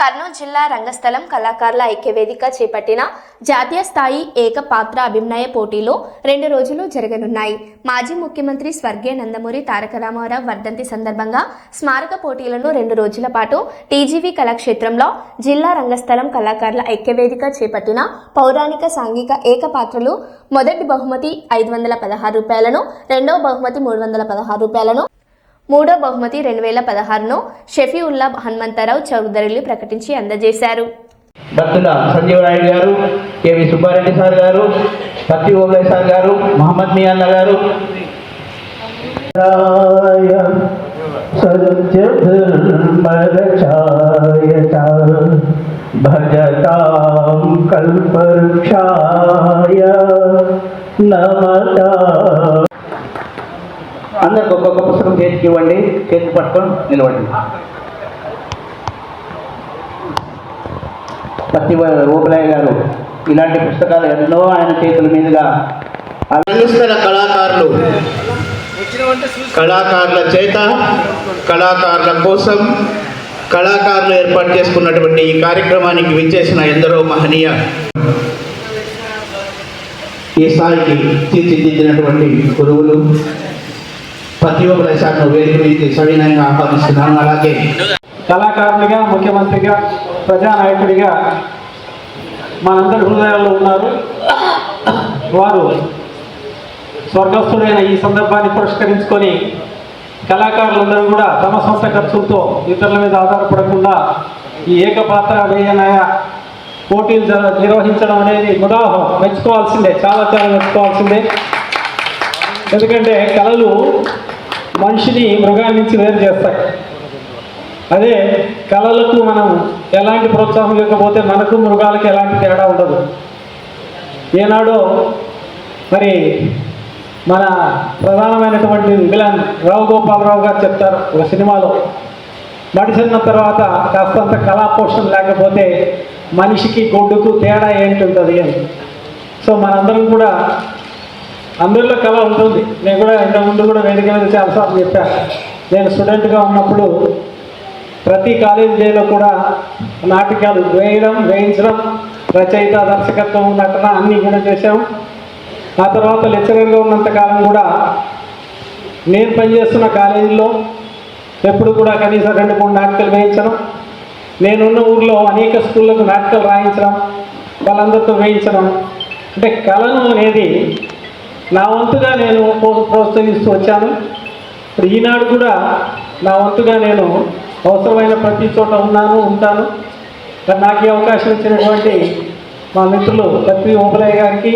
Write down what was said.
కర్నూలు జిల్లా రంగస్థలం కళాకారుల ఐక్యవేదిక చేపట్టిన జాతీయ స్థాయి ఏకపాత్ర అభినయ పోటీలు రెండు రోజులు జరగనున్నాయి. మాజీ ముఖ్యమంత్రి స్వర్గీయ నందమూరి తారక రామారావు వర్ధంతి సందర్భంగా స్మారక పోటీలను రెండు రోజుల పాటు టీజీవీ కళాక్షేత్రంలో జిల్లా రంగస్థలం కళాకారుల ఐక్యవేదిక చేపట్టిన పౌరాణిక సాంఘిక ఏకపాత్రలు మొదటి బహుమతి ఐదు వందల పదహారు రూపాయలను రెండవ బహుమతి మూడు వందల పదహారు రూపాయలను మూడో బహుమతి రెండు వేల పదహారును షఫీవుల్లా హనుమంతరావు చౌదరిలు ప్రకటించి అందజేశారు. భక్తుల సంజీవ్ నాయుడు గారు కేవి సుబ్బారెడ్డి సార్ గారు పత్తి ఓబ్లే సార్ గారు మహమ్మద్ మియాన్న గారు. భజతాం కల్పవృక్షాయ నమతా. అందరికి ఒక్కొక్క పుస్తకం చేతికి ఇవ్వండి చేతి పట్టుకొని నిలవండి పత్తి ఓపలయ్య గారు ఇలాంటి పుస్తకాలు ఎన్నో ఆయన చేతుల మీదుగా రంగస్థల కళాకారులు. కళాకారుల చేత కళాకారుల కోసం కళాకారులు ఏర్పాటు చేసుకున్నటువంటి ఈ కార్యక్రమానికి విచ్చేసిన ఎందరో మహనీయ ఈ స్థాయికి తీర్చిదిద్దినటువంటి గురువులు ప్రతి ఒక్క శాఖను వేదిక మీదకి సవినయంగా ఆహ్వానిస్తున్నాను. అలాగే కళాకారునిగా ముఖ్యమంత్రిగా ప్రజానాయకుడిగా మనందరి హృదయాల్లో ఉన్నారు. వారు స్వర్గస్థుడైన ఈ సందర్భాన్ని పురస్కరించుకొని కళాకారులందరూ కూడా తమ సొంత ఖర్చులతో ఇతరుల మీద ఆధారపడకుండా ఈ ఏకపాత్ర వేయనాయ పోటీలు నిర్వహించడం అనేది ముదాహం. మెచ్చుకోవాల్సిందే చాలా చాలా మెచ్చుకోవాల్సిందే. ఎందుకంటే కళలు మనిషిని మృగాల నుంచి వేరు చేస్తాయి. అదే కళలకు మనం ఎలాంటి ప్రోత్సాహం లేకపోతే మనకు మృగాలకు ఎలాంటి తేడా ఉండదు. ఏనాడో మరి మన ప్రధానమైనటువంటి విలన్ రావు గోపాలరావు గారు చెప్తారు ఒక సినిమాలో. మడిసిన తర్వాత కాస్తంత కళా పోషణ లేకపోతే మనిషికి గొడ్డుకు తేడా ఏంటి ఉంటుంది అని. సో మనందరం కూడా అందరిలో కళ ఉంటుంది. నేను కూడా ఇంతకుముందు కూడా వేదిక మీద చాలాసార్లు చెప్పాను నేను స్టూడెంట్గా ఉన్నప్పుడు ప్రతి కాలేజీ డేలో కూడా నాటకాలు వేయడం వేయించడం రచయిత దర్శకత్వం నటన అన్నీ కూడా చేశాం. ఆ తర్వాత లెక్చరర్గా ఉన్నంత కాలం కూడా నేను పనిచేస్తున్న కాలేజీలో ఎప్పుడు కూడా కనీసం రెండు మూడు నాటకాలు వేయించడం. నేనున్న ఊర్లో అనేక స్కూళ్ళకు నాటకాలు రాయించడం వాళ్ళందరితో వేయించడం. అంటే కళను అనేది నా వంతుగా నేను ప్రోత్సహిస్తూ వచ్చాను. ఇప్పుడు ఈనాడు కూడా నా వంతుగా నేను అవసరమైన ప్రతి చోట ఉన్నాను ఉంటాను. నాకు ఈ అవకాశం ఇచ్చినటువంటి మా మిత్రులు పత్రి ఓపలయ్య గారికి